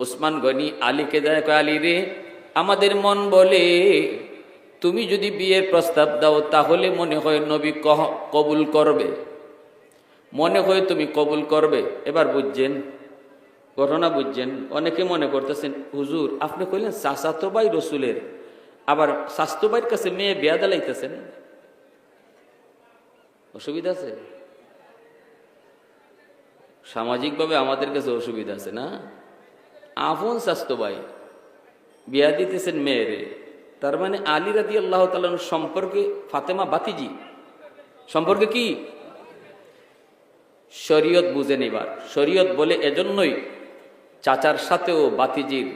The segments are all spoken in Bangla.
উসমান গনি আলীকে দেয় আলী রে, আমাদের মন বলে, তুমি যদি বিয়ের প্রস্তাব দাও, তাহলে মনে হয় নবী কহ, কবুল করবে। মনে হয় তুমি কবুল করবে। এবার বুঝছেন, ঘটনা বুঝছেন, অনেকে মনে করতেছেন, হুজুর, আপনি কইলেন চাচাতো ভাই রসুলের, আবার স্বাস্থ্য ভাইয়ের কাছে মেয়ে বিয়া দিলাইতেছেন? অসুবিধা আছে? সামাজিকভাবে আমাদের কাছে অসুবিধা আছে না? আফন স্বাস্থ্য ভাই, বিয়া দিতেছেন মেয়েরে। তার মানে আলী রাদি আল্লাহ তালন সম্পর্কে ফাতেমা বাতিজি। সম্পর্কে কি? শরীয়ত বুঝেন এবার। শরীয়ত বলে এজন্যই চাচার সাথেও বাতিজির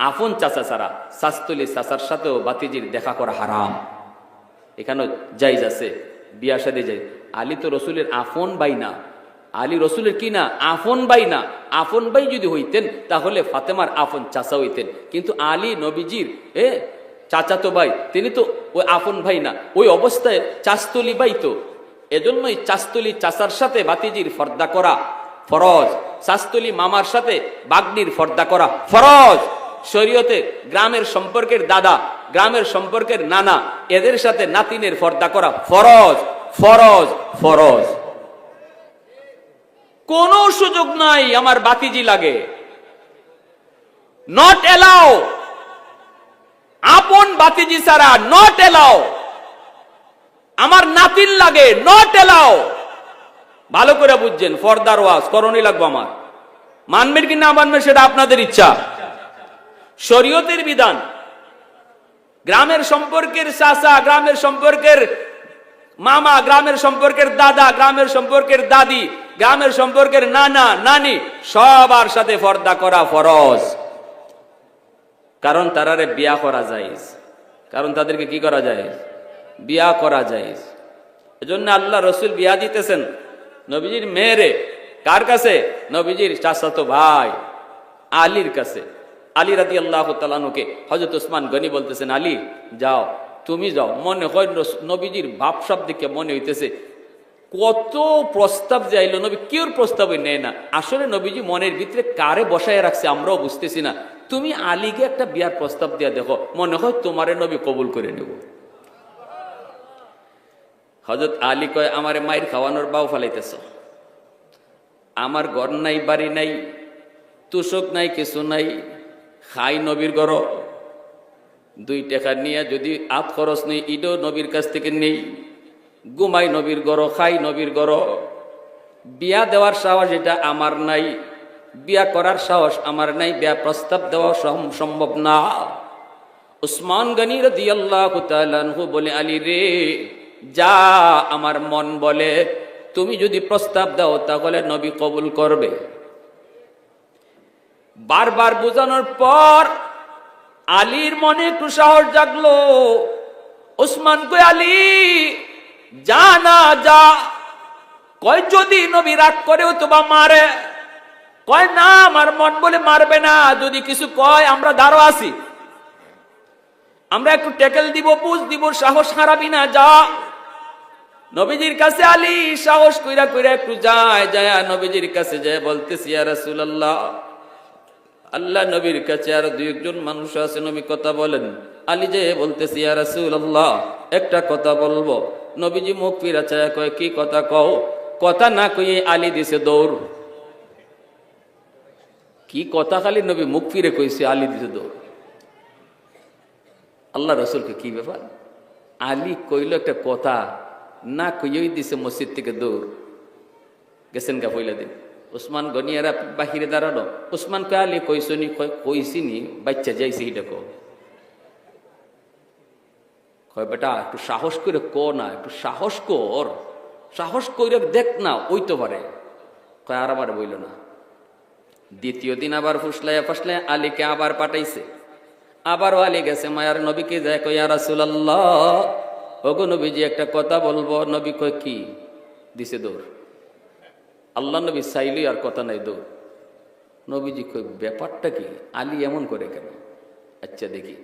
আফন চাচা ছাড়া শাস্তলি চাচার সাথেও বাতিজির দেখা করা হারাম। এখানেও জাইজ আছে, বিয়া সাদে যাই আলী তো রসুলের আফন বাই না। আলী রসুলের কি না? আফন বাই না। আফন বাই যদি হইতেন, তাহলে ফাতেমার আফন চাচা হইতেন। কিন্তু আলী নবীজির, এ, চাচাতো ভাই, তিনি তো ওই আফন ভাই না। ওই অবস্থায় চাস্তলি বাই তো। এজন্যই চাস্তলি চাচার সাথে বাতিজির ফর্দা করা ফরজ। শাস্তলি মামার সাথে বাগ্নির ফর্দা করা ফরজ। শরীয়তে গ্রামের সম্পর্কের দাদা, গ্রামের সম্পর্কের নানা, এদের সাথে নাতিনের ফর্দা করা ফরজ। ফরজ ফরজ। কোনো সুযোগ নাই, আমার বাতিজি লাগে। নট এলাও আপন বাতিজি ছাড়া নট এলাও আমার নাতিন লাগে নট এলাও ভালো করে বুঝছেন, ফর্দার ওয়াজ, করণই লাগবো আমার। মানবেন কি না মানবেন সেটা আপনাদের ইচ্ছা। শরীয়তের বিধান, গ্রামের সম্পর্কের চাচা, গ্রামের সম্পর্কের মামা, গ্রামের সম্পর্কের দাদা, গ্রামের সম্পর্কের দাদি গ্রামের সম্পর্কের নানা, নানি, সবার সাথে পর্দা করা ফরজ। কারণ তারারে বিয়া করা যায় কারণ তাদেরকে কি করা যায় বিয়া করা যায় এজন্য আল্লাহ রসুল বিয়া দিতেছেন নবীজির মেয়েরে। কার কাছে? নবীজির চাচাতো ভাই, আলীর কাছে। আলী রাদি আল্লাহ তালানুকে হজরত উসমান গনি বলতেছেন, আলী, যাও, তুমি যাও। মনে হয় নবীজির ভাবসাব দেখে মনে হইতেছে কত প্রস্তাব যে আইলো, নবী কেউর প্রস্তাবই নেয় না। আসলে নবীজি মনের ভিতরে কারে বসায় রাখছে আমরাও বুঝতেছি না। তুমি আলীকে একটা বিয়ার প্রস্তাব দিয়া দেখো, মনে হয় তোমারে নবী কবুল করে নেব। হজরত আলী কয়, আমারে মায়ের খাওয়ানোর বাউ ফালাইতেছ। আমার ঘর নাই, বাড়ি নাই, তুষক নাই, কিছু নাই, খাই নবীর ঘর। দুই টাকা নিয়ে যদি আত খরচ নেই ইডো নবীর কাছ থেকে নেই। ঘুমাই নবীর গড়, খাই নবীর গড়। বিয়া দেওয়ার সাহস এটা আমার নাই। বিয়া করার সাহস আমার নাই, বিয়া প্রস্তাব দেওয়া সম- সম্ভব না। উসমান গনি তাআলা আনহু বলে, আলী রে, যা আমার মন বলে, তুমি যদি প্রস্তাব দাও তাহলে নবী কবুল করবে। বারবার বোঝানোর পর আলীর মনে একটু সাহস জাগলো। ওসমান কই আলী? যা না যা, কয় যদি নবী রাগ করেও তোমা মারে, কয় না, আমার মন বলে মারবে না, যদি কিছু কয়, আমরা দাঁড়ো আছি। আমরা একটু টেকেল দিব পুষ দিব, সাহস হারাবি না, যা। নবীজির কাছে আলী, সাহস কইরা কইরা একটু যায় যায়, নবীজির কাছে যায়, বলতেছি, ইয়া রাসূলুল্লাহ, আল্লাহ নবীর কাছে আর দুই একজন মানুষ আছে, নবী কথা বলেন। আলী যে বলতেছি, ইয়া রাসূলুল্লাহ, একটা কথা বলব। নবীজি মুখ ফিরা চায় কয়, কি কথা কও? কথা না কইয়ে আলী দিছে দৌড়। কি কথা খালি নবী মুখ ফিরে কইছে আলী দিছে দৌড়? আল্লাহ রসুলকে কি ব্যাপার? আলী কইল একটা কথা, না কইই দিছে মসজিদ থেকে দৌড়। গেছেন গা পইলা দিন। উসমান গনিয়ারা বাহিরে দাঁড়ানো উসমান কে আলী কইসনি কইসিনি, বাচ্চা যাইছে এটা কো কয়, বেটা, একটু সাহস করে ক না, একটু সাহস কর, সাহস করে দেখ না, ওই তো পারে। কয়, আর আবার বইল না। দ্বিতীয় দিন আবার ফুসলাইয়া ফাসলাইয়া আলীকে আবার পাঠাইছে। আবারও আলী গেছে, মায়ার নবীকে যায় আর রাসূলুল্লাহ। ওগো নবীজি, একটা কথা বলব। নবী কয়, কি? দিছে দৌড়। আল্লাহ নবী চাইলেই আর কথা নাই দৌড়। নবীজি কই ব্যাপারটা কি? আলী এমন করে কেন? আচ্ছা দেখি।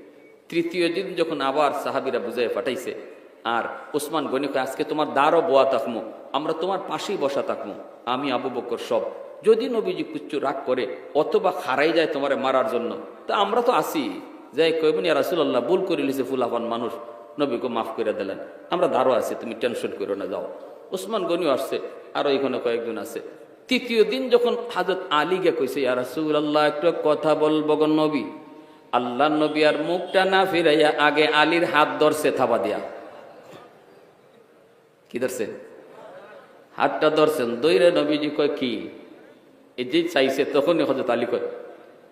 তৃতীয় দিন যখন আবার সাহাবিরা বুঝাই পাঠাইছে, আর ওসমান গনি কয়, আজকে তোমার দ্বারও বোয়া থাকমো, আমরা তোমার পাশেই বসা থাকমো, আমি আবু বকর সব। যদি নবীজি কুচ্ছু রাগ করে, অথবা হারাই যায় তোমারে মারার জন্য, তা আমরা তো আসি যাই কইবেন, ইয়া রাসূলুল্লাহ, ভুল করে লিছে ফুলাফান মানুষ, নবীকে মাফ করে দিলেন। আমরা দাঁড়ো আছি, তুমি টেনশন করো না, যাও। ওসমান গনিও আসছে, আরও এখানে কয়েকজন আছে। তৃতীয় দিন যখন হাজরত আলী গে কইছে, ইয়া একটু কথা বলব নবী। আল্লাহ নবী আর মুখটা না ফিরাইয়া আগে আলীর হাত ধরছে থাবা দিয়া। কি ধরছে? হাতটা ধরছেন। দৈরে নবীজি কয়, কি? এই যে চাইছে তখনই হজরত আলী কয়,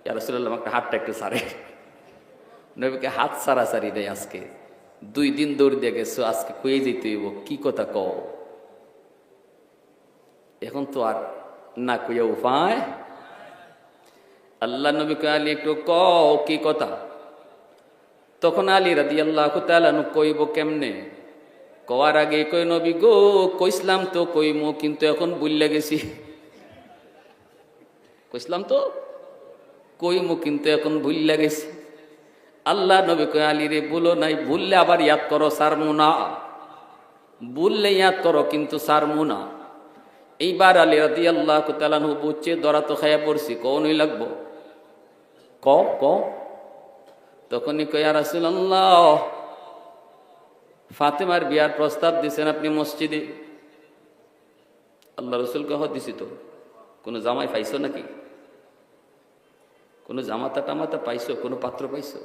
ইয়া রাসূলুল্লাহ, আমাকে হাতটা একটু সারে। নবীকে হাত সারাসারি নেই আজকে। দুই দিন দৌড় দিয়ে গেছো, আজকে কয়ে যেতে হইব? কি কথা কও? এখন তো আর না কইয়া উপায় আল্লাহ নবীকে আলী একটু কও কি কথা? তখন আলী রাদি আল্লাহ তালানু কইব কেমনে? কওয়ার আগে কই নবী গো, কইসলাম তো কইমু, কিন্তু এখন বুঝলে গেছি। কইসলাম তো? কইমু, কিন্তু এখন ভুললে গেছি। আল্লাহ নবী কই আলী রে বলো নাই ভুললে আবার ইয়াদ করো, সারমু না। বললে ইয়াদ করো, কিন্তু সারমু না। এইবার আলী রাদি আল্লাহ তালানু বুঝছে, দরা তো খাইয়া পড়ছি কনই লাগবো? ক ক তখনই কয়া রাসুল্লাহ ফাতেমার বিয়ার প্রস্তাব দিছেন আপনি মসজিদে? আল্লাহ রসুল কহ দিছি তো। কোনো জামাই পাইছো নাকি? কোনো জামাতা টামাতা পাইছো? কোনো পাত্র পাইছো?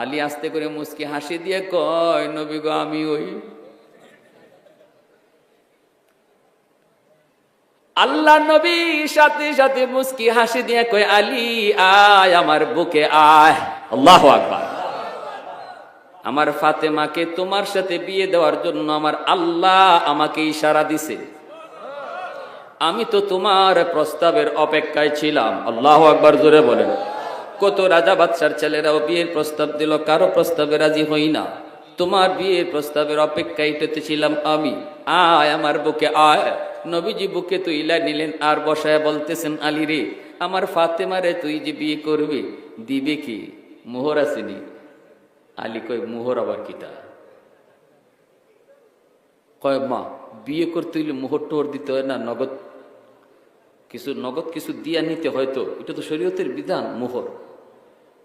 আলী আস্তে করে মুসকি হাসি দিয়ে কয়, নবী গো, আমি ওই আল্লাহ নবী সাথে সাথে মুস্কি হাসি দিয়ে কয়, আলী, আয় আমার বুকে, আয়। আল্লাহ আকবার। আমার ফাতেমাকে তোমার সাথে বিয়ে দেওয়ার জন্য আমার আল্লাহ আমাকে ইশারা দিছে। আমি তো তোমার প্রস্তাবের অপেক্ষায় ছিলাম। আল্লাহ আকবার জোরে বলেন। কত রাজা বাদশার ছেলেরাও বিয়ের প্রস্তাব দিল, কারও প্রস্তাবে রাজি হই না। তোমার বিয়ের প্রস্তাবের অপেক্ষায় ছিলাম আমি। আয় আমার বুকে, আয়। নবীজি বুকে তুই ইলা নিলেন আর বসায় বলতেছেন, আলী রে, আমার ফাতেমারে তুই যে বিয়ে করবি, দিবে কি? মোহর আসেনি আলী কয়, মোহর আবার কিটা? কয়, মা, বিয়ে করতে হইলে মোহর টোহর দিতে হয় না, নগদ কিছু নগদ কিছু দিয়া নিতে হয়তো এটা তো শরীয়তের বিধান, মোহর।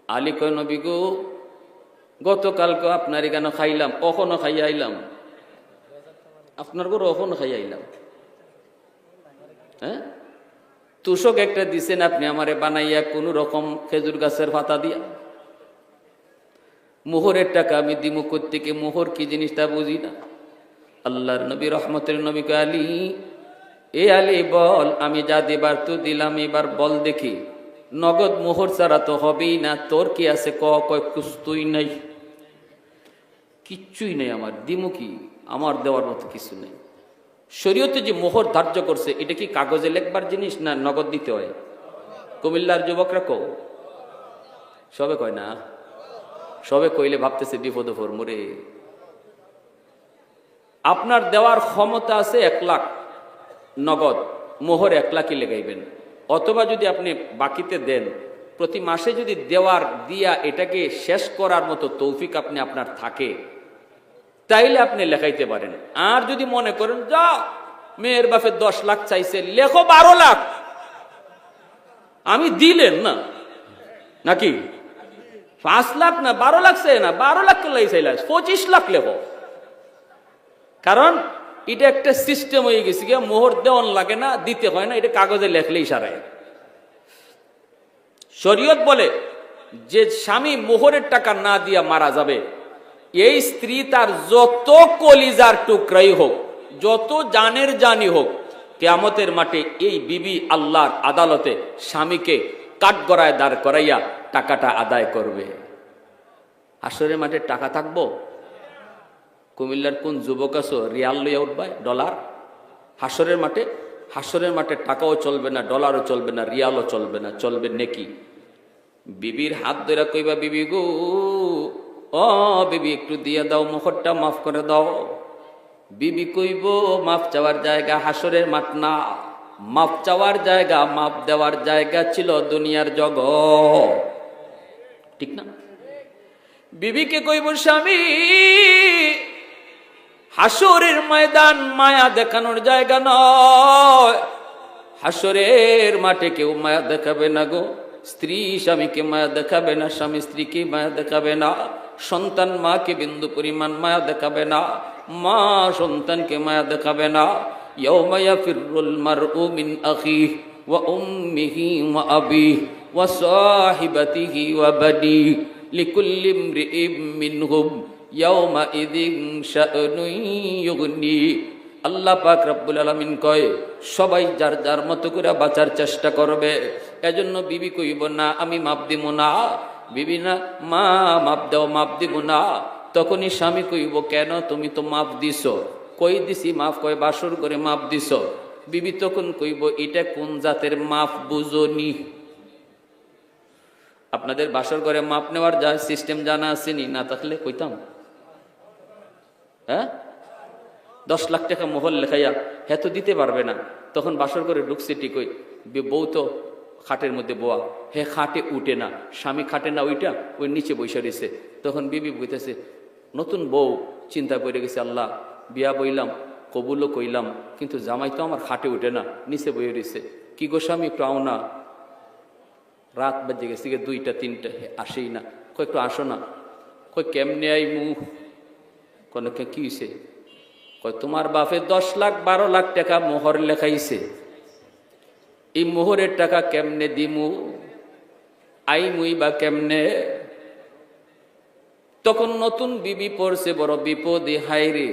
আলী কয়, নবী গো, গতকালকে আপনার এখানে খাইলাম কখনো খাইয়া আইলাম। আপনার গরু কখনো খাইয়া আইলাম। হ্যাঁ? তুষক একটা দিছেন আপনি আমারে বানাইয়া কোন রকম খেজুর গাছের পাতা দিয়া। মোহরের টাকা আমি দিমু থেকে মোহর কি জিনিসটা বুঝি না। আল্লাহর নবী, রহমতের নবীকে আলী, এ আলী বল, আমি যা দেবার তো দিলাম, এবার বল দেখি। নগদ মোহর ছাড়া তো হবেই না, তোর কি আছে? ক কয় কুস্তুই নাই। কিচ্ছুই নেই আমার। দিমু কি? আমার দেওয়ার মতো কিছু নেই। শরীয়তে যে মোহর ধার্য করছে, এটা কি কাগজে লেখবার জিনিস না নগদ দিতে হয়? কুমিল্লার যুবকরা কো সবে কয় না? সবে কইলে ভাবতেছে বিপদ মরে। আপনার দেওয়ার ক্ষমতা আছে এক লাখ, নগদ, মোহর এক লাখই লেগাইবেন। অথবা যদি আপনি বাকিতে দেন, প্রতি মাসে যদি দেওয়ার দিয়া এটাকে শেষ করার মতো তৌফিক আপনি আপনার থাকে তাইলে আপনি লেখাইতে পারেন। আর যদি মনে করেন যা মেয়ের বাপে দশ লাখ চাইছে, লেখো বারো লাখ। আমি দিলেন না। নাকি? পাঁচ লাখ না, বারো লাখ চাই না, বারো লাখ লাই পঁচিশ লাখ লেখো। কারণ, এটা একটা সিস্টেম হয়ে গেছে গিয়ে, মোহর দেওয়ান লাগে না, দিতে হয় না, এটা কাগজে লেখলেই সারায়। শরীয়ত বলে, যে স্বামী মোহরের টাকা না দিয়া মারা যাবে এই স্ত্রী তার যত কলিজার টুকরাই হোক, যত জানের জানি হোক, কেয়ামতের মাঠে এই বিবি আল্লাহর আদালতে স্বামীকে কাঠগড়ায় দাঁড় করাইয়া টাকাটা আদায় করবে। আসরের মাঠে টাকা থাকব? কুমিল্লার কোন যুবক আছো, রিয়াল লইয়া উঠবায় ডলার? হাসরের মাঠে? হাসরের মাঠে টাকাও চলবে না, ডলারও চলবে না, রিয়ালও চলবে না, চলবে নেকি? বিবির হাত ধরে কইবা, বিবি গো ও বিবি, একটু দিয়ে দাও মুখরটা মাফ করে দাও। বিবি কইব, মাফ চাওয়ার জায়গা হাসরের মাঠ না। মাফ চাওয়ার জায়গা, মাফ দেওয়ার জায়গা ছিল দুনিয়ার জগ ঠিক না? বিবিকে কইব, স্বামী, হাসরের ময়দান মায়া দেখানোর জায়গা নয়। হাসরের মাঠে কেউ মায়া দেখাবে না গো। স্ত্রী স্বামীকে মায়া দেখাবে না, স্বামী স্ত্রীকে মায়া দেখাবে না। সন্তান মাকে বিন্দু পরিমাণ মায়া দেখাবে না। মা সন্তানকে মায়া দেখাবে না। ইয়াউমা ইয়াফিরুল মারউ মিন আখিহি ওয়া উম্মিহি ওয়া আবিহি ওয়া সাহিবাতিহি ওয়া বানিহি লিকুল্লি ইমরিইম মিনহুম ইয়াউমা ইদিন শাআনুন ইউগনি। আল্লাহ পাক রব্বুল আলমিন কয়, সবাই যার যার মতো করে বাঁচার চেষ্টা করবে। এজন্য বিবি কইব, না, আমি মাপ দিব না। বিবি না মা মাপ দাও, মাপ দিব না। তখনই স্বামী কইব, কেন তুমি তো মাপ দিছ? কই দিছি মাফ কয় বাসর করে মাপ দিছ? বিবি তখন কইব, এটা কোন জাতের মাফ বুঝনি? আপনাদের বাসর করে মাপ নেওয়ার যা সিস্টেম জানা আসেনি না থাকলে কইতাম। হ্যাঁ? দশ লাখ টাকা মোহর লেখাইয়া হ্যাঁ তো দিতে পারবে না। তখন বাসর করে ঢুকছে টিকই বে- বউ তো খাটের মধ্যে বোয়া। হে খাটে উঠে না। স্বামী খাটে না ওইটা, ওই নিচে বৈশা রয়েছে। তখন বিবি বইতেছে নতুন বউ, চিন্তা করে গেছে, আল্লাহ, বিয়া বইলাম, কবুলও কইলাম, কিন্তু জামাই তো আমার খাটে উঠে না, নিচে বইয়ে রয়েছে। কি গো স্বামী আও না। রাত বাজে গেছে গিয়ে দুইটা, তিনটা আসেই না। কয় একটু আসো না। কয় কেমনে আই মুখ কোনো কে কি হয়েছে কয় তোমার বাপে দশ লাখ, বারো লাখ টাকা মোহর লেখাইছে। এই মোহরের টাকা কেমনে দিমু? আই মুই বা কেমনে? তখন নতুন বিবি পড়ছে, বড় বিপদে হাইরে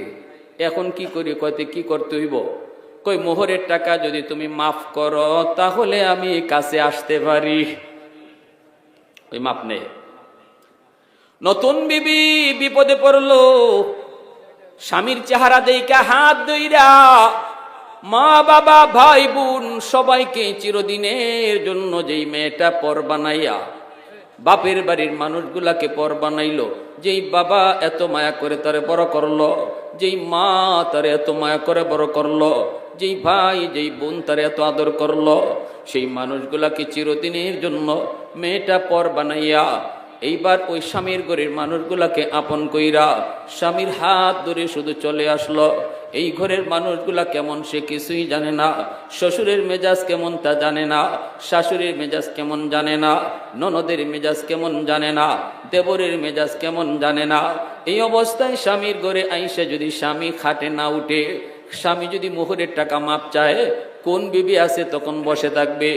এখন কি করি? কয়তে কি করতে হইব? কই, মোহরের টাকা যদি তুমি মাফ করো, তাহলে আমি কাছে আসতে পারি। ওই মাপ নেই নতুন বিবি বিপদে পড়ল। স্বামীর চেহারা দেইকা হাত দইরা মা, বাবা, ভাই, বোন সবাইকে চিরদিনের জন্য যেই মেয়েটা পর বানাইয়া বাপের বাড়ির মানুষগুলাকে পর বানাইলো, যেই বাবা এত মায়া করে তারে বড় করল, যেই মা তারে এত মায়া করে বড় করল, যেই ভাই, যেই বোন তারে এত আদর করল, সেই মানুষগুলাকে চিরদিনের জন্য মেয়েটা পর বানাইয়া এইবার ওই স্বামীর ঘরের মানুষগুলাকে আপন কইরা স্বামীর হাত ধরে শুধু চলে আসলো। এই ঘরের মানুষগুলা কেমন সে কিছুই জানে না। শ্বশুরের মেজাজ কেমন তা জানে না। শাশুড়ির মেজাজ কেমন জানে না। ননদের মেজাজ কেমন জানে না। দেবরের মেজাজ কেমন জানে না। এই অবস্থায় স্বামীর ঘরে আইসে যদি স্বামী খাটে না উঠে, স্বামী যদি মোহরের টাকা মাপ চায়, কোন বিবি আছে তখন বসে থাকবে।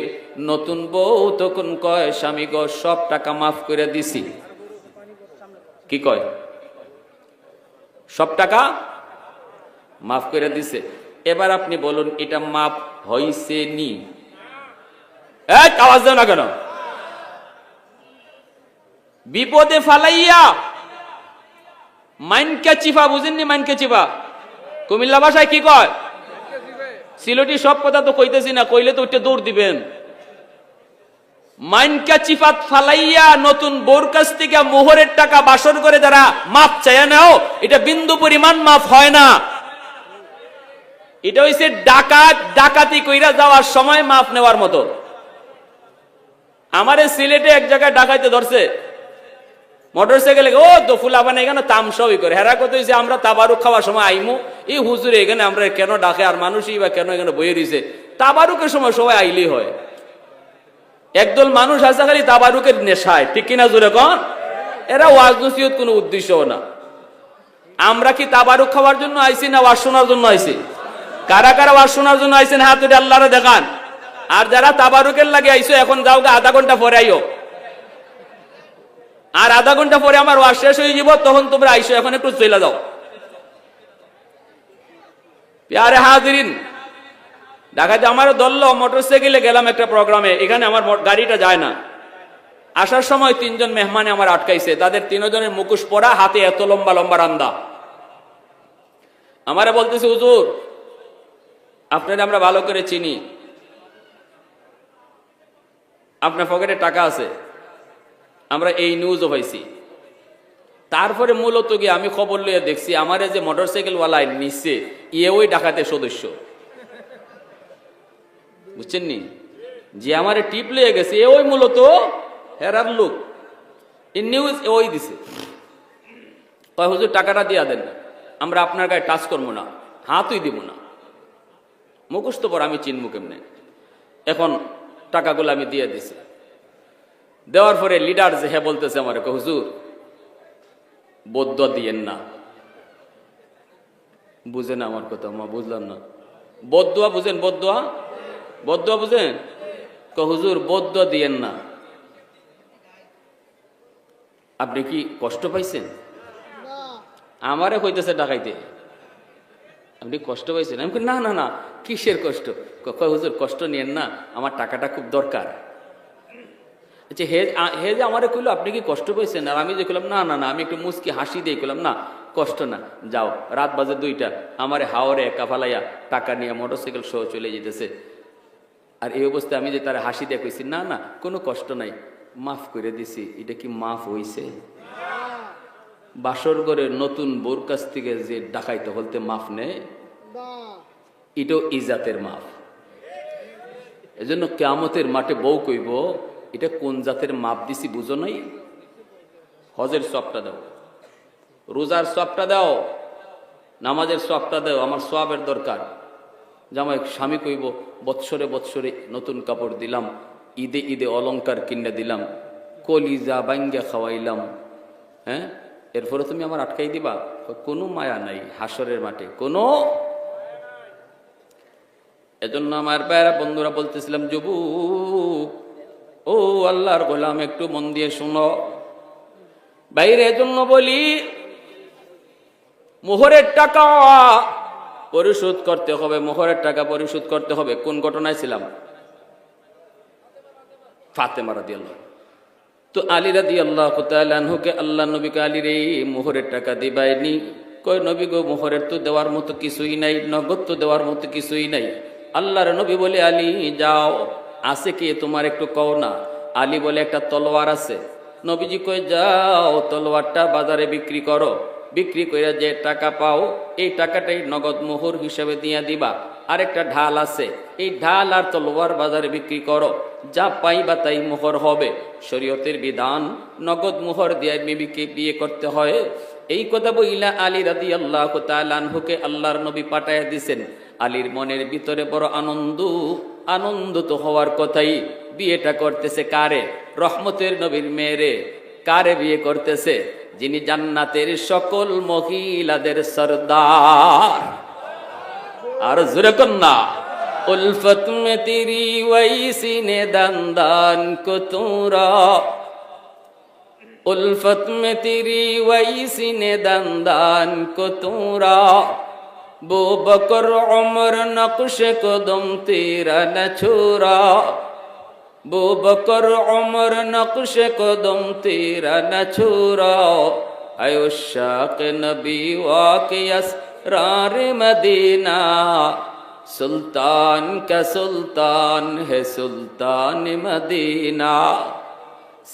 নতুন বউ তখন কয়, স্বামী গো, সব টাকা মাফ করে দিছি। কি কয়? সব টাকা মাফ করে দিছে। এবার আপনি বলুন, এটা মাপ হইছে নি? না কেন? বিপদে ফালাইয়া মাইনকে চিফা, বুঝেননি মাইনকে চিফা? কুমিল্লা ভাষায় কি কয়? সিলটি সব কথা তো কইতেছি না, কইলে তো ওইটা দৌড় দিবেন। মাইনকা চিফাত ফালাইয়া নতুন বোর কাছ থেকে মোহরের টাকা বাসন করে যারা মাপ চায় নাও এটা বিন্দু পরিমাণ মাপ হয় না। এটা হইছে ডাকাত, ডাকাতি কইরা যাওয়ার সময় মাফ নেওয়ার মতো। আমারে সিলেটে এক জায়গায় ডাকাইতে ধরছে। মোটর সাইকেলে ও তো ফুলাবান এখানে তামসাই করে। হেরা কত হয়েছে আমরা তাবারুক খাওয়ার সময় আইমু। এই হুজুরে, এখানে আমরা কেন ডাকে? আর মানুষই বা কেন এখানে বইয়ে দিছে? তাবারুকের সময় সবাই আইলেই হয়। একদল মানুষ আছে খালি তাবারুকের নেশায়। ঠিক কিনা জোরে কন? এরা ওয়াজ নসিহত কোনো উদ্দেশ্য না। আমরা কি তাবারুক খাওয়ার জন্য আইছি না ওয়াজ শোনার জন্য আইছি? কারা কারা ওয়াজ শোনার জন্য আইছেন, হাত উঠে আল্লাহরে দেখান। আর যারা তাবারুকের লাগে আইছো, এখন যাও আধা ঘণ্টা পরে আইও। আর আধা ঘণ্টা পরে আমার ওয়াজ শেষ হয়ে যাব, তখন তোমরা আইসো, এখন একটু চলে যাও। প্যারে হাজিরিন ঢাকাতে আমারও ধরলো মোটর সাইকেলে গেলাম একটা প্রোগ্রামে, এখানে আমার গাড়িটা যায় না। আসার সময় তিনজন মেহমানে আমার আটকাইছে, তাদের তিনজনের মুখোশ পরা, হাতে এত লম্বা লম্বা রান্দা। আমারে বলতেছে, হুজুর আপনারা আমরা ভালো করে চিনি। আপনার পকেটে টাকা আছে। আমরা এই নিউজও পাইছি। তারপরে মূলত গিয়ে আমি খবর লইয়া দেখছি, আমার যে মোটর সাইকেলওয়ালায় নিচ্ছে ইয়ে ওই ডাকাতের সদস্য। বুঝছেন নি? যে আমার টিপ লইয়া গেছে এ ওই মূলত হেরার লোক। এই নিউজ ওই দিছে। কয়, হুজুর, টাকাটা দিয়া দেন আমরা আপনার গায়ে টাচ করব না। হাতই দিব না। মুখস্থ পর আমি চিনবো কেমনে? এখন টাকাগুলো আমি দিয়ে দিছি। দেওয়ার পরে লিডার যে হ্যাঁ বলতেছে আমার হুজুর বদ্ধ দিয়েন না। বুঝেন আমার কথা মা বুঝলাম না। বদুয়া বুঝেন বদুয়া বদুয়া বুঝেন? হুজুর বদ্ধ দিয়েন না। আপনি কি কষ্ট পাইছেন? আমারে কইতেছে ডাকাইতে। আপনি কষ্ট পাইছেন। আমি না না না, কিসের কষ্ট? ক- কয় হুজুর, কষ্ট নিয়েন না, আমার টাকাটা খুব দরকার। আচ্ছা হে হে যে আমারে কইলো, আপনি কি কষ্ট পাইছেন? আর আমি যে কইলাম, না না না, আমি একটু মুসকি হাসি দিয়ে কইলাম, না, কষ্ট না, যাও, রাত বাজে দুইটা, আমারে হাওরে একা ফালাইয়া টাকা নিয়ে মোটরসাইকেল সহ চলে যেতেছে আর এই অবস্থায় আমি যে তার হাসি দিয়ে কইছি, না না, কোনো কষ্ট নাই, মাফ করে দিছি, এটা কি মাফ হইছে? বাসর করে নতুন বোর কাছ থেকে যে ডাকাইতে বলতে মাফ নেয় এটাও ইজাতের মাফ। এজন্য কেয়ামতের মাঠে বউ কইব, এটা কোন জাতের মাপ দিছি বুঝো নাই? হজের সবটা দাও। রোজার সবটা দাও, নামাজের সবটা দাও, আমার সবের দরকার। জামাই স্বামী কইব, বৎসরে বৎসরে নতুন কাপড় দিলাম, ঈদে ঈদে অলংকার কিনে দিলাম, কলিজা বাঙ্গা খাওয়াইলাম হ্যাঁ? এরপরে তুমি আমার আটকাই দিবা? কোনো মায়া নাই হাসরের মাঠে, কোনো এজন্য আমার প্যারা বন্ধুরা বলতেছিলাম যুবক ও আল্লাহর গোলাম, একটু মন দিয়ে শুনো। বাইরে এজন্য বলি, মোহরের টাকা পরিশোধ করতে হবে, মোহরের টাকা পরিশোধ করতে হবে। কোন ঘটনায় ছিলাম? ফাতেমা রাদি আল্লাহ তো আলী রাদি আল্লাহ হুকে আল্লাহ নবীকে আলীর মোহরের টাকা দিবাইনি। কই নবী গো, মোহরের তো দেওয়ার মতো কিছুই নাই, নগদ তো দেওয়ার মতো কিছুই নাই। আল্লাহর নবী বলে, আলী, যাও। আছে কি তোমার একটু কও না? আলী বলে, একটা তলোয়ার আছে। নবীজি কই যাও, তলোয়ারটা বাজারে বিক্রি করো। বিক্রি করে যে টাকা পাও, এই টাকাটাই নগদ মোহর হিসাবে দিয়ে দিবা। আরেকটা ঢাল আছে। এই ঢাল আর তলোয়ার বাজারে বিক্রি করো। যা পাইবা তাই মোহর হবে। শরীয়তের বিধান, নগদ মোহর দিয়ে বিবিকে বিয়ে করতে হয়। এই কথা বইলা আলী রাদি আল্লাহ তালানহুকে আল্লাহর নবী পাঠাইয়া দিছেন। আলীর মনের ভিতরে বড় আনন্দ আনন্দ তো হওয়ার কথাই। বিয়েটা করতেছে কারে? রহমতের নবীর মেয়েরে। কারে বিয়ে করতেছে? যিনি জান্নাতের সকল মহিলাদের সর্দার। আর জুরে কন্যা উলফত মে তিরি ওয়াইসিনে দান কো কতুরা। উলফত মে তিরি ওয়াইসিনে দান কো কতুরা। বো বকর অমর নকশ কদম তেরা না ছোরা। বো বকর অমর নকশ কদম তেরা না ছোরা। আয়ুষাক নবী ওয়াকিয়াস রার মদিনা। সুলতান কা সুলতান হে সুলতান মদিনা।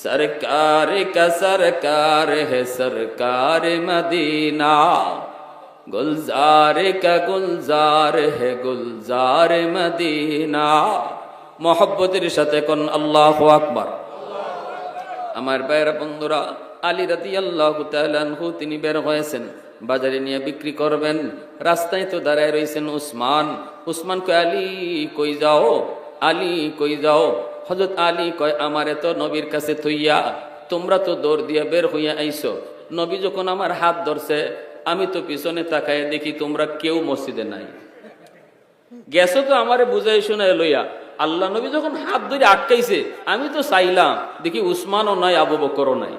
সরকার কা সরকার হে সরকার মদিনা। गुलजार का गुलजार है गुलजार মদিনা মহব্বতের সাথে কোন আল্লাহ আকবার আমার বাইর বন্ধুরা আলী রাতি আল্লাহ তালহু তিনি বের হয়েছেন বাজারে নিয়ে বিক্রি করবেন রাস্তায় তো দাঁড়ায় রয়েছেন উসমান উসমান কয় আলী কই যাও আলী কই যাও হজরত আলী কয় আমারে তো নবীর কাছে থইয়া তোমরা তো দৌড় দিয়ে বের হইয়া আইছো নবী যখন আমার হাত ধরছে আমি তো পিছনে তাকায় দেখি তোমরা কেউ মসজিদে নাই। গেছো তো আমারে বুঝাই শুনে লইয়া। আল্লাহ নবী যখন হাত ধরে আটকাইছে, আমি তো চাইলাম, দেখি উসমানও নাই, আবু বকরও নাই।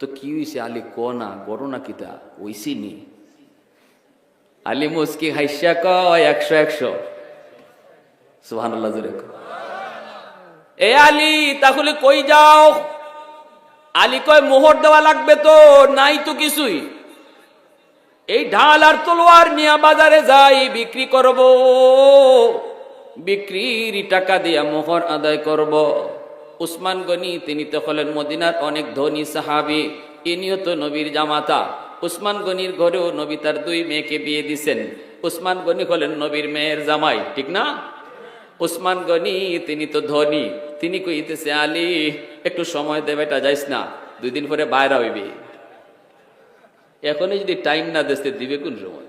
তো কি হইছে আলী ক না বড় না কিতা ওইসি নি। আলী মুসকি হাইসা কয়, একশো একশো। সুহান আল্লাহ। এ আলী, তাহলে কই যাও? আলী কয়, মোহর দেওয়া লাগবে তো, নাই তো কিছুই। এই ঢাল আর তলোয়ার নিয়ে বাজারে যাই, বিক্রি করব। বিক্রির টাকা দিয়া মোহর আদায় করব। উসমান গনি, তিনি তো হলেন মদিনার অনেক ধনী সাহাবি, ইনিও তো নবীর জামাতা। উসমান গনির ঘরেও নবী তার দুই মেয়েকে বিয়ে দিছেন। উসমান গনি হলেন নবীর মেয়ের জামাই, ঠিক না? উসমান গনি, তিনি তো ধনী। তিনি কইতেছে, আলী, একটু সময় দেবে এটা যাইস না, দুই দিন পরে বাইরা হইবি। এখনই যদি টাইম না দেশে দিবে কোন সময়?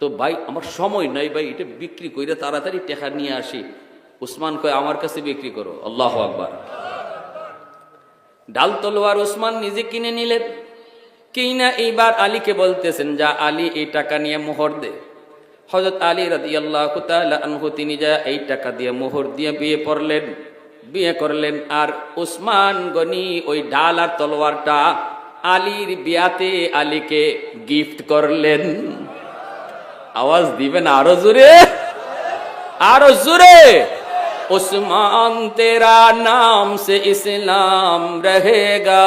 তো ভাই, আমার সময় নাই ভাই, এটা বিক্রি করে তাড়াতাড়ি টাকা নিয়ে আসি। উসমান কয়, আমার কাছে বিক্রি করো। আল্লাহ আকবার। ডাল তলোয়ার উসমান নিজে কিনে নিলেন। কিনা এইবার আলীকে বলতেছেন, যা আলী, এই টাকা নিয়ে মোহর দে। হজরত আলী রাদিয়াল্লাহ আনহু, তিনি যা এই টাকা দিয়ে মোহর দিয়ে বিয়ে পড়লেন বিয়ে করলেন, আর উসমান গনি ওই ডাল আর তলোয়ারটা আলীর বিয়াতে আলীকে গিফট করলেন। আওয়াজ দিবেন আরও জোরে? আরও জোরে? উসমান, তেরা নাম সে ইসলাম রহেগা।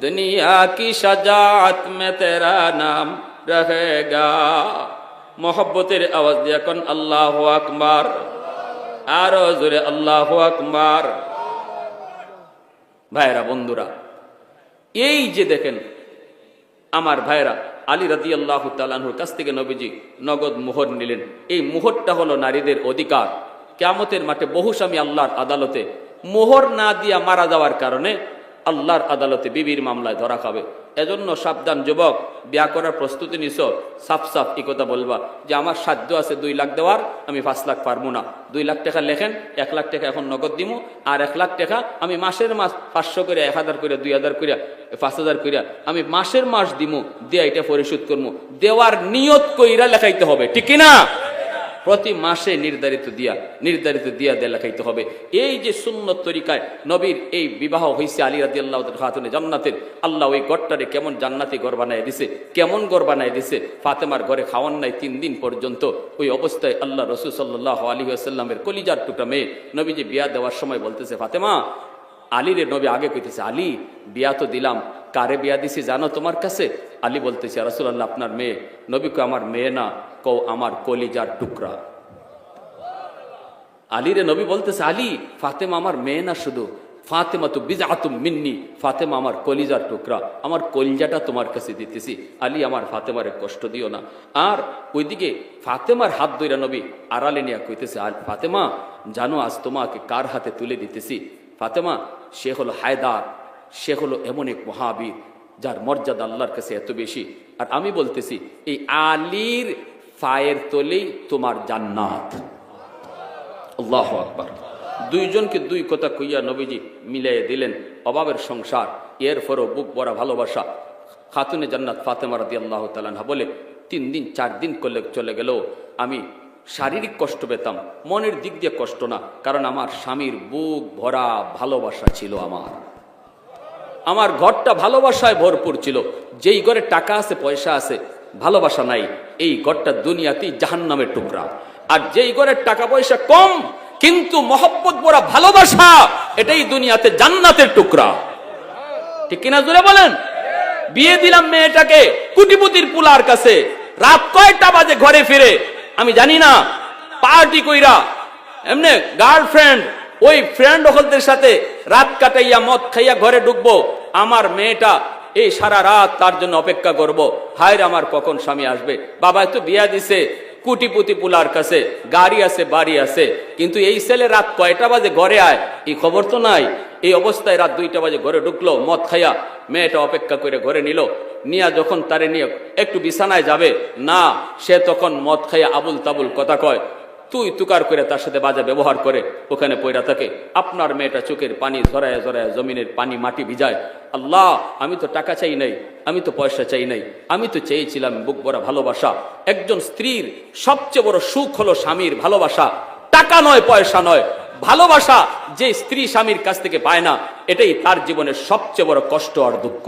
दुनिया की शजात में तेरा नाम रहेगा মোহব্বতের আওয়াজ দিয়ে এখন আল্লাহ আকবার আরো জোরে আল্লাহ আকবার ভাইরা বন্ধুরা এই যে দেখেন আমার ভাইরা আলী রাজি আল্লাহ তালাহুর কাছ থেকে নবীজি নগদ মোহর নিলেন এই মোহরটা হলো নারীদের অধিকার কেমতের মাঠে বহু স্বামী আল্লাহর আদালতে মোহর না দিয়া মারা যাওয়ার কারণে আল্লাহর আদালতে বিবির মামলায় ধরা খাবে। এজন্য সাবধান, যুবক, বিয়া করার প্রস্তুতি নিছ। সাফ সাফ এই কথা বলবা যে আমার সাধ্য আছে দুই লাখ দেওয়ার, আমি পাঁচ লাখ পারব না। দুই লাখ টাকা লেখেন, এক লাখ টাকা এখন নগদ দিমু, আর এক লাখ টাকা আমি মাসের মাস পাঁচশো করে, এক হাজার করে, দুই হাজার করে, পাঁচ হাজার করে, আমি মাসের মাস দিমু, দিয়ে এটা পরিশোধ করব দেওয়ার নিয়ত কইরা লেখাইতে হবে, ঠিক না প্রতি মাসে নির্ধারিত দিয়া নির্ধারিত দিয়া দিয়ে লেখাইতে হবে। এই যে সুন্নত তরিকায় নবীর এই বিবাহ হয়েছে আলী রাদি আল্লাহ খাতুনে জান্নাতের, আল্লাহ ওই গড়টারে কেমন জান্নাতি ঘর বানায় দিছে, কেমন ঘর বানায় দিছে, ফাতেমার ঘরে খাওয়ান নাই তিন দিন পর্যন্ত, ওই অবস্থায় আল্লাহ রসুল সাল্লাহ আলী আসাল্লামের কলিজার টুকরা মেয়ে নবীজি বিয়া দেওয়ার সময় বলতেছে, ফাতেমা আলীরে নবী আগে কইতেছে, আলী, বিয়া তো দিলাম। কারে বিয়া দিছি জানো তোমার কাছে? আলী বলতেছে রাসুল্লাহ আপনার মেয়ে। নবীকে আমার মেয়ে না, কও আমার কলিজার টুকরা। আলীরে নবী বলতেছে, আলী, ফাতেমা আমার মেয়ে না শুধু। ফাতেমা তো বিজা বিজাতুম মিন্নি। ফাতেমা আমার কলিজার টুকরা। আমার কলিজাটা তোমার কাছে দিতেছি। আলী, আমার ফাতেমারে কষ্ট দিও না। আর ওইদিকে ফাতেমার হাত ধইরা নবী আড়ালে নিয়ে কইতেছে আর ফাতেমা, জানো আজ তোমাকে কার হাতে তুলে দিতেছি? ফাতেমা সে হলো হায়দার সে হলো এমন এক মহাবীর যার মর্যাদা আল্লাহর কাছে এত বেশি। আর আমি বলতেছি, এই আলীর ফায়ের তলেই তোমার জান্নাত। আল্লাহ আকবার। দুইজনকে দুই কথা কইয়া নবীজি মিলাই দিলেন, অভাবের সংসার, এরপরও বুক ভরা ভালোবাসা। খাতুনে জান্নাত ফাতেমা রাদি আল্লাহ তালানহা বলে, তিন দিন, চার দিন করলে চলে গেলেও আমি শারীরিক কষ্ট পেতাম, মনের দিক দিয়ে কষ্ট না, কারণ আমার স্বামীর বুক ভরা ভালোবাসা ছিল আমার। আমার ঘরটা ভালোবাসায় ভরপুর ছিল, যেই ঘরে টাকা আছে, পয়সা আছে, ভালোবাসা নাই, এই ঘরটা দুনিয়াতেই জাহান্নামের টুকরা। আর যেই ঘরের টাকা পয়সা কম, কিন্তু মহব্বত বড়া ভালোবাসা, এটাই দুনিয়াতে জান্নাতের টুকরা। ঠিক কিনা জুড়ে বলেন? বিয়ে দিলাম মেয়েটাকে, কুটিপুতির পুলার কাছে, রাত কয়টা বাজে ঘরে ফিরে আমি জানি না, পার্টি কইরা, এমনি গার্লফ্রেন্ড, ওই ফ্রেন্ড হলদের সাথে রাত কাটাইয়া, মদ খাইয়া ঘরে ঢুকবো, আমার মেয়েটা এই সারা রাত তার জন্য অপেক্ষা করব। হায় আমার, কখন স্বামী আসবে? বাবা তো বিয়া দিছে, কুটিপুতি পুলার কাছে, গাড়ি আছে, বাড়ি আছে, কিন্তু এই ছেলে রাত কয়টা বাজে ঘরে আয়? এই খবর তো নাই। এই অবস্থায় রাত দুইটা বাজে ঘরে ঢুকলো, মদ খাইয়া মেয়েটা অপেক্ষা করে ঘরে নিল। নিয়া যখন তারে নিয়ে একটু বিছানায় যাবে, না, সে তখন মদ খাইয়া আবুল তাবুল কথা কয়। তুই তুকার করে তার সাথে বাজা ব্যবহার করে, ওখানে পয়রা থাকে। আপনার মেয়েটা চোখের পানি ঝরায় ঝরায় জমিনের পানি মাটি ভিজায়। আল্লাহ, আমি তো টাকা চাই নাই, আমি তো পয়সা চাই নাই, আমি তো চেয়েছিলাম বুক ভরা ভালোবাসা। একজন স্ত্রীর সবচেয়ে বড় সুখ হলো স্বামীর ভালোবাসা। টাকা নয়, পয়সা নয়। ভালোবাসা যে স্ত্রী স্বামীর কাছ থেকে পায় না, এটাই তার জীবনের সবচেয়ে বড় কষ্ট আর দুঃখ।